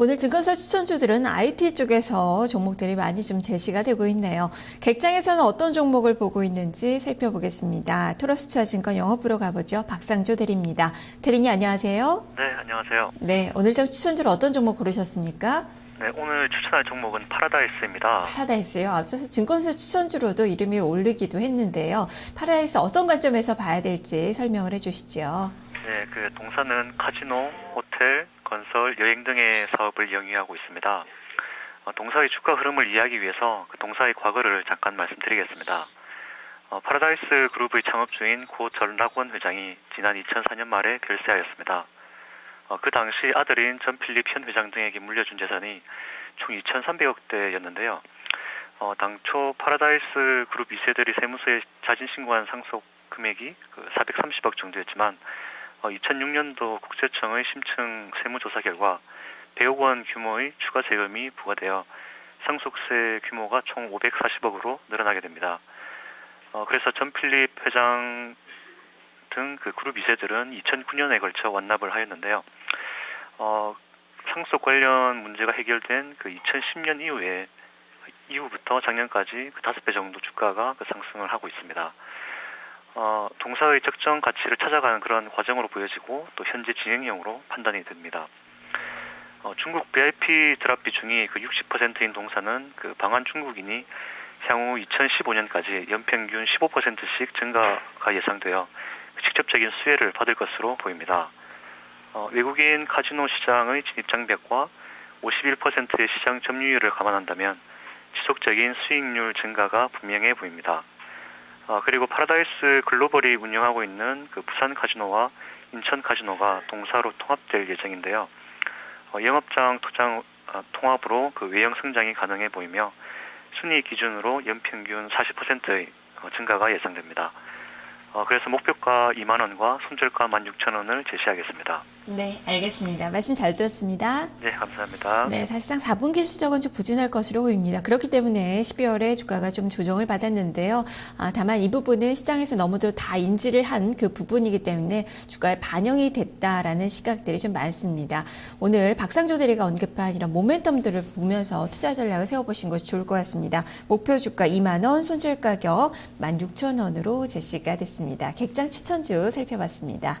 오늘 증권사 추천주들은 IT 쪽에서 종목들이 많이 좀 제시가 되고 있네요. 객장에서는 어떤 종목을 보고 있는지 살펴보겠습니다. 토로스투자 증권 영업부로 가보죠. 박상조 대리입니다. 대리님 안녕하세요. 네, 안녕하세요. 네, 오늘 장 추천주로 어떤 종목 고르셨습니까? 네, 오늘 추천할 종목은 파라다이스입니다. 파라다이스요. 앞서서 증권사 추천주로도 이름이 오르기도 했는데요. 파라다이스 어떤 관점에서 봐야 될지 설명을 해주시죠. 네, 그 동사는 카지노, 호텔, 건설, 여행 등의 사업을 영위하고 있습니다. 어, 동사의 주가 흐름을 이해하기 위해서 그 동사의 과거를 잠깐 말씀드리겠습니다. 어, 파라다이스 그룹의 창업주인 고 전락원 회장이 지난 2004년 말에 별세하였습니다. 어, 그 당시 아들인 전 필립 현 회장 등에게 물려준 재산이 총 2,300억대였는데요. 어, 당초 파라다이스 그룹 2세들이 세무서에 자진 신고한 상속 금액이 그 430억 정도였지만 어, 2006년도 국세청의 심층 세무조사 결과 100억 원 규모의 추가 세금이 부과되어 상속세 규모가 총 540억으로 늘어나게 됩니다. 어, 그래서 전 필립 회장 등 그 그룹 2세들은 2009년에 걸쳐 완납을 하였는데요. 어, 상속 관련 문제가 해결된 그 2010년 이후에 이후부터 작년까지 그 5배 정도 주가가 그 상승을 하고 있습니다. 어, 동사의 적정 가치를 찾아가는 그런 과정으로 보여지고 또 현재 진행형으로 판단이 됩니다. 어, 중국 VIP 드랍 비중이 그 60%인 동사는 그 방한 중국인이 향후 2015년까지 연평균 15%씩 증가가 예상되어 직접적인 수혜를 받을 것으로 보입니다. 어, 외국인 카지노 시장의 진입 장벽과 51%의 시장 점유율을 감안한다면 지속적인 수익률 증가가 분명해 보입니다. 어, 그리고 파라다이스 글로벌이 운영하고 있는 그 부산 카지노와 인천 카지노가 동사로 통합될 예정인데요. 어, 영업장 투장 어, 통합으로 그 외형 성장이 가능해 보이며 순위 기준으로 연평균 40%의 어, 증가가 예상됩니다. 어, 그래서 목표가 2만 원과 손절가 16,000원을 제시하겠습니다. 네, 알겠습니다. 말씀 잘 들었습니다. 네, 감사합니다. 네, 사실상 4분기 실적은 좀 부진할 것으로 보입니다. 그렇기 때문에 12월에 주가가 좀 조정을 받았는데요. 아, 다만 이 부분은 시장에서 너무도 다 인지를 한 그 부분이기 때문에 주가에 반영이 됐다라는 시각들이 좀 많습니다. 오늘 박상조 대리가 언급한 이런 모멘텀들을 보면서 투자 전략을 세워보신 것이 좋을 것 같습니다. 목표 주가 2만 원, 손절 가격 16,000원으로 제시가 됐습니다. 객장 추천주 살펴봤습니다.